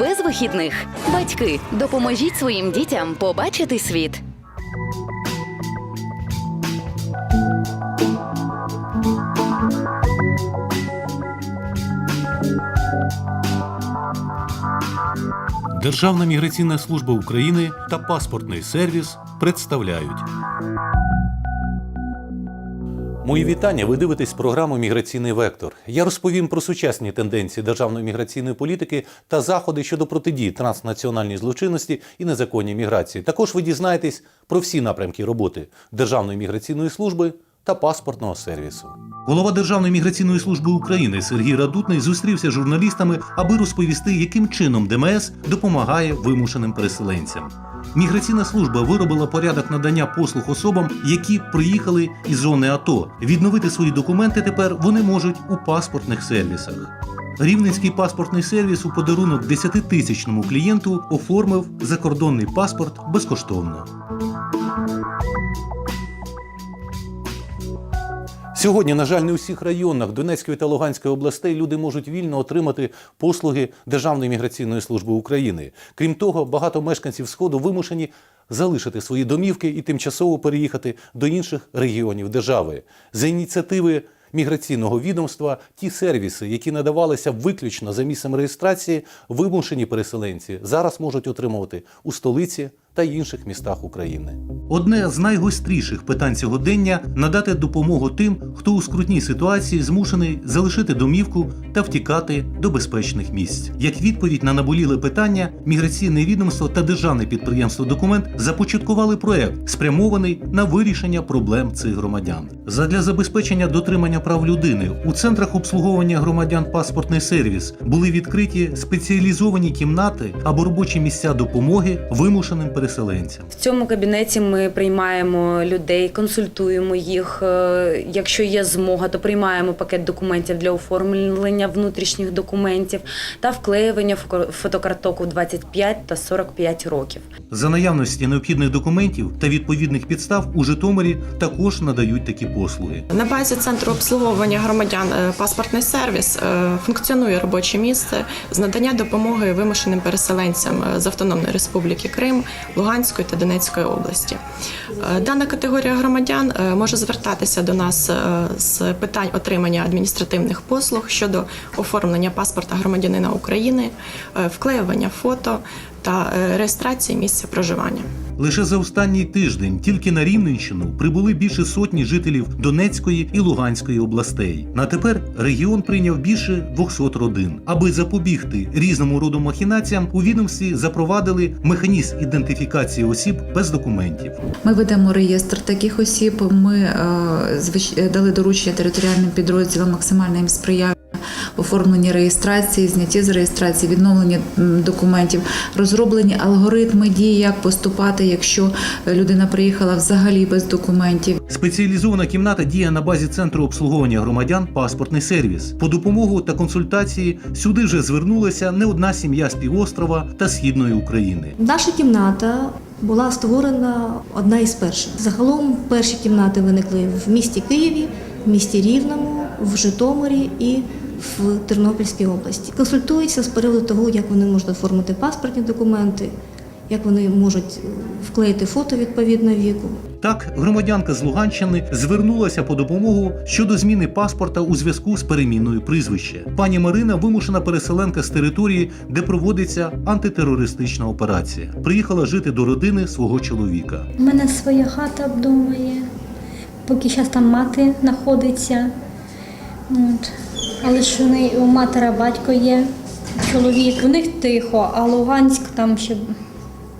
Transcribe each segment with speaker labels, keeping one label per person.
Speaker 1: без вихідних. Батьки, допоможіть своїм дітям побачити світ.
Speaker 2: Державна міграційна служба України та паспортний сервіс представляють. Мої вітання. Ви дивитесь програму Міграційний вектор. Я розповім про сучасні тенденції державної міграційної політики та заходи щодо протидії транснаціональній злочинності і незаконній міграції. Також ви дізнаєтесь про всі напрямки роботи Державної міграційної служби та паспортного сервісу. Голова Державної міграційної служби України Сергій Радутний зустрівся з журналістами, аби розповісти, яким чином ДМС допомагає вимушеним переселенцям. Міграційна служба виробила порядок надання послуг особам, які приїхали із зони АТО. Відновити свої документи тепер вони можуть у паспортних сервісах. Рівненський паспортний сервіс у подарунок 10-тисячному клієнту оформив закордонний паспорт безкоштовно. Сьогодні, на жаль, не у всіх районах Донецької та Луганської областей люди можуть вільно отримати послуги Державної міграційної служби України. Крім того, багато мешканців Сходу вимушені залишити свої домівки і тимчасово переїхати до інших регіонів держави. За ініціативи міграційного відомства ті сервіси, які надавалися виключно за місцем реєстрації, вимушені переселенці зараз можуть отримувати у столиці та інших містах України. Одне з найгостріших питань сьогодення надати допомогу тим, хто у скрутній ситуації змушений залишити домівку та втікати до безпечних місць. Як відповідь на наболіле питання, міграційне відомство та державне підприємство Документ започаткували проект, спрямований на вирішення проблем цих громадян. Задля забезпечення дотримання прав людини у центрах обслуговування громадян паспортний сервіс були відкриті спеціалізовані кімнати або робочі місця допомоги вимушеним переселенцям.
Speaker 3: В цьому кабінеті ми приймаємо людей, консультуємо їх. Е, Якщо є змога, то приймаємо пакет документів для оформлення внутрішніх документів та вклеювання фотокарток у 25 та 45 років.
Speaker 2: За наявності необхідних документів та відповідних підстав у Житомирі також надають такі послуги.
Speaker 4: На базі центру обслуговування громадян е, паспортний сервіс е, функціонує робоче місце з надання допомоги вимушеним переселенцям з Автономної Республіки Крим, Луганської та Донецької області. Е, Дана категорія громадян е, може звертатися до нас е, з питань отримання адміністративних послуг щодо оформлення паспорта громадянина України, вклеювання фото та реєстрації місця проживання.
Speaker 2: Лише за останній тиждень тільки на Рівненщину прибули більше сотні жителів Донецької і Луганської областей. На тепер регіон прийняв більше 200 родин. Аби запобігти різному роду махінаціям, у відомстві запровадили механізм ідентифікації осіб без документів.
Speaker 5: Ми ведемо реєстр таких осіб. Ми е, дали доручення територіальним підрозділам максимально їм сприяти оформленні реєстрації, знятті з реєстрації, відновлення документів, розроблені алгоритми дій, як поступати, якщо людина приїхала взагалі без документів.
Speaker 2: Спеціалізована кімната діє на базі центру обслуговування громадян паспортний сервіс. По допомогу та консультації сюди вже звернулася не одна сім'я з півострова та східної України.
Speaker 6: Наша кімната була створена одна із перших. Загалом перші кімнати виникли в місті Києві, в місті Рівному, в Житомирі і в Тернопільській області. Консультуються з приводу того, як вони можуть оформити паспортні документи, як вони можуть вклеїти фото відповідно віку.
Speaker 2: Так, громадянка з Луганщини звернулася по допомогу щодо зміни паспорта у зв'язку з переміною прізвища. Пані Марина вимушена переселенка з території, де проводиться антитерористична операція. Приїхала жити до родини свого чоловіка.
Speaker 7: У мене своя хата вдома є. Поки зараз там мати знаходиться. От. Але ж вони у матера батько є, чоловік. У них тихо, а Луганськ там ще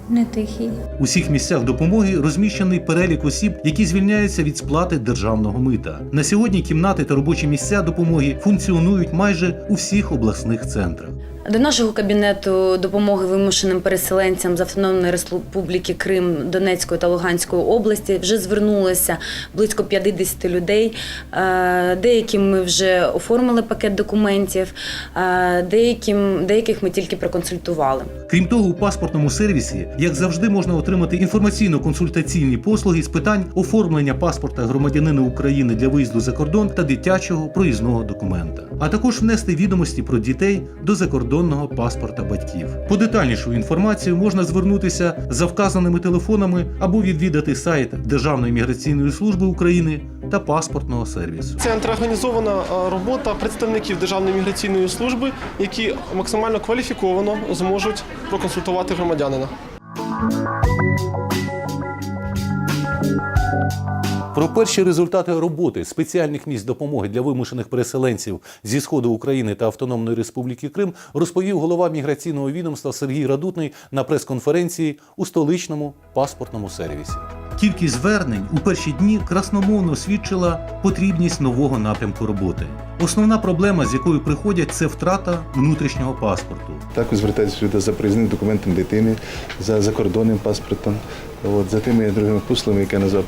Speaker 7: не тихий.
Speaker 2: У всіх місцях допомоги розміщений перелік осіб, які звільняються від сплати державного мита. На сьогодні кімнати та робочі місця допомоги функціонують майже у всіх обласних центрах.
Speaker 3: До нашого кабінету допомоги вимушеним переселенцям з Автономної Республіки Крим Донецької та Луганської області вже звернулося близько 50 людей. Е, Деяким ми вже оформили пакет документів, е, деяким, деяких ми тільки проконсультували.
Speaker 2: Крім того, у паспортному сервісі, як завжди, можна отримати інформаційно-консультаційні послуги з питань оформлення паспорта громадянина України для виїзду за кордон та дитячого проїзного документа, а також внести відомості про дітей до закордонного паспорта батьків. По детальнішу інформацію можна звернутися за вказаними телефонами або відвідати сайт Державної міграційної служби України та паспортного сервісу.
Speaker 8: Це антиорганізована е, робота представників Державної міграційної служби, які максимально кваліфіковано зможуть проконсультувати громадянина.
Speaker 2: Про перші результати роботи спеціальних місць допомоги для вимушених переселенців зі сходу України та Автономної Республіки Крим розповів голова міграційного відомства Сергій Радутний на прес-конференції у столичному паспортному сервісі. Кількість звернень у перші дні красномовно свідчила потрібність нового напрямку роботи. Основна проблема, з якою приходять, це втрата внутрішнього паспорту.
Speaker 9: Також звертаються люди за проїзним документом дитини, за закордонним паспортом, от, за тими другими послугами, які я назвав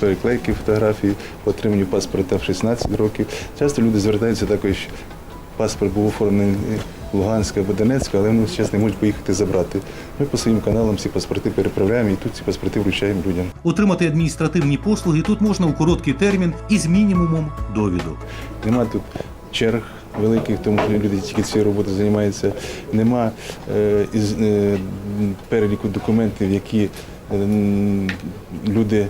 Speaker 9: переклейки фотографії, по отриманню паспорта в 16 років. Часто люди звертаються також, паспорт був оформлений в Луганську або Донецьку, але вони зараз не можуть поїхати забрати. Ми по своїм каналам ці паспорти переправляємо і тут ці паспорти вручаємо людям.
Speaker 2: Отримати адміністративні послуги тут можна у короткий термін і з мінімумом довідок.
Speaker 9: Нема тут черг великих, тому що люди тільки цією роботою займаються. Нема е, із, е, переліку документів, які е, люди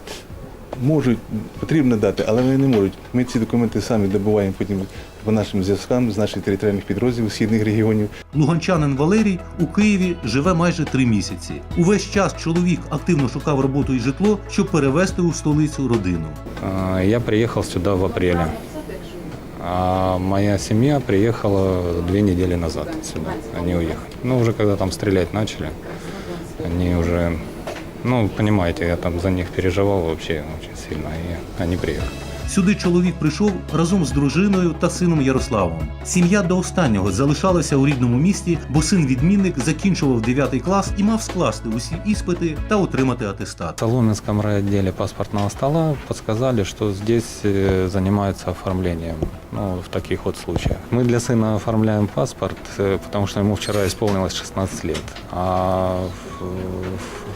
Speaker 9: можуть, потрібно дати, але вони не можуть. Ми ці документи самі добуваємо потім по нашим зв'язкам з наших територіальних підрозділів східних регіонів.
Speaker 2: Луганчанин Валерій у Києві живе майже три місяці. Увесь час чоловік активно шукав роботу і житло, щоб перевезти у столицю родину.
Speaker 10: Я приехал сюда в апреле. А моя семья приехала две недели назад сюда. Они уехали. Ну, уже когда там стрелять начали, они уже, ну, понимаете, я там за них переживал вообще очень сильно, и они приехали.
Speaker 2: Сюди чоловік прийшов разом з дружиною та сином Ярославом. Сім'я до останнього залишалася у рідному місті, бо син відмінник закінчував 9 клас і мав скласти усі іспити та отримати атестат.
Speaker 10: В Соломенском райотделе паспортного стола подсказали, что здесь э, занимаются оформлением, ну, в таких вот случаях. Мы для сына оформляем паспорт, э, потому что ему вчера исполнилось 16 лет. А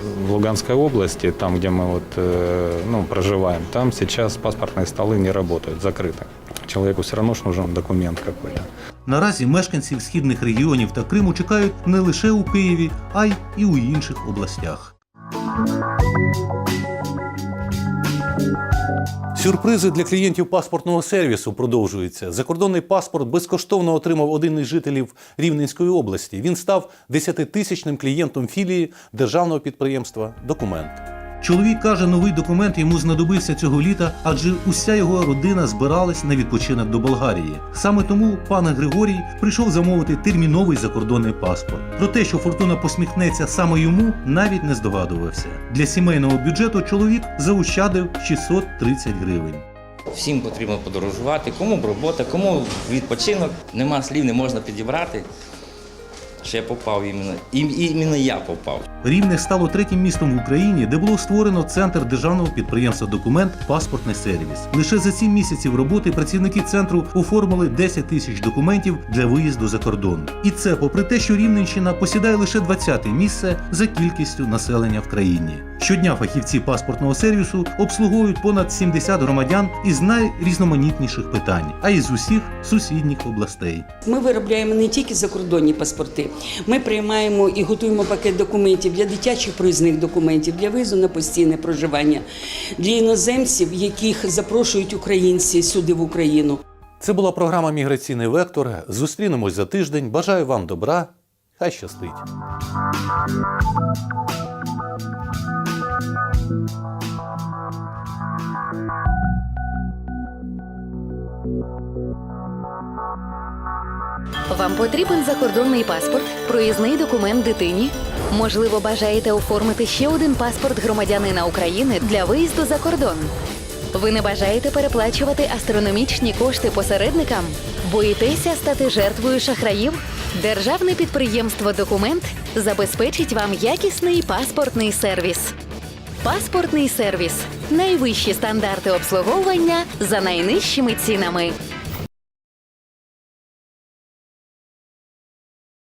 Speaker 10: в, в Луганской области, там, где мы вот, э, ну, проживаем, там сейчас паспортные столы не работают, закрыты. Человеку все равно ж нужен документ какой-то.
Speaker 2: Наразі мешканців східних регіонів та Криму чекають не лише у Києві, а й і у інших областях. Сюрпризи для клієнтів паспортного сервісу продовжуються. Закордонний паспорт безкоштовно отримав один із жителів Рівненської області. Він став 10-тисячним клієнтом філії державного підприємства Документ. Чоловік каже, новий документ йому знадобився цього літа, адже уся його родина збиралась на відпочинок до Болгарії. Саме тому пан Григорій прийшов замовити терміновий закордонний паспорт. Про те, що фортуна посміхнеться саме йому, навіть не здогадувався. Для сімейного бюджету чоловік заощадив 630 гривень.
Speaker 11: Всім потрібно подорожувати, кому робота, кому відпочинок. Нема слів, не можна підібрати. Я попав іменно, і- іменно я попав.
Speaker 2: Рівне стало третім містом в Україні, де було створено центр державного підприємства Документ Паспортний сервіс. Лише за сім місяців роботи працівники центру оформили 10 тисяч документів для виїзду за кордон. І це попри те, що Рівненщина посідає лише 20-те місце за кількістю населення в країні. Щодня фахівці паспортного сервісу обслуговують понад 70 громадян із найрізноманітніших питань, а й з усіх сусідніх областей.
Speaker 12: Ми виробляємо не тільки закордонні паспорти, ми приймаємо і готуємо пакет документів для дитячих проїзних документів, для виїзду на постійне проживання, для іноземців, яких запрошують українці сюди в Україну.
Speaker 2: Це була програма Міграційний вектор. Зустрінемось за тиждень. Бажаю вам добра. Хай щастить.
Speaker 1: Вам потрібен закордонний паспорт, проїзний документ дитині. Можливо, бажаєте оформити ще один паспорт громадянина України для виїзду за кордон. Ви не бажаєте переплачувати астрономічні кошти посередникам? Боїтеся стати жертвою шахраїв? Державне підприємство Документ забезпечить вам якісний паспортний сервіс. Паспортний сервіс найвищі стандарти обслуговування за найнижчими цінами.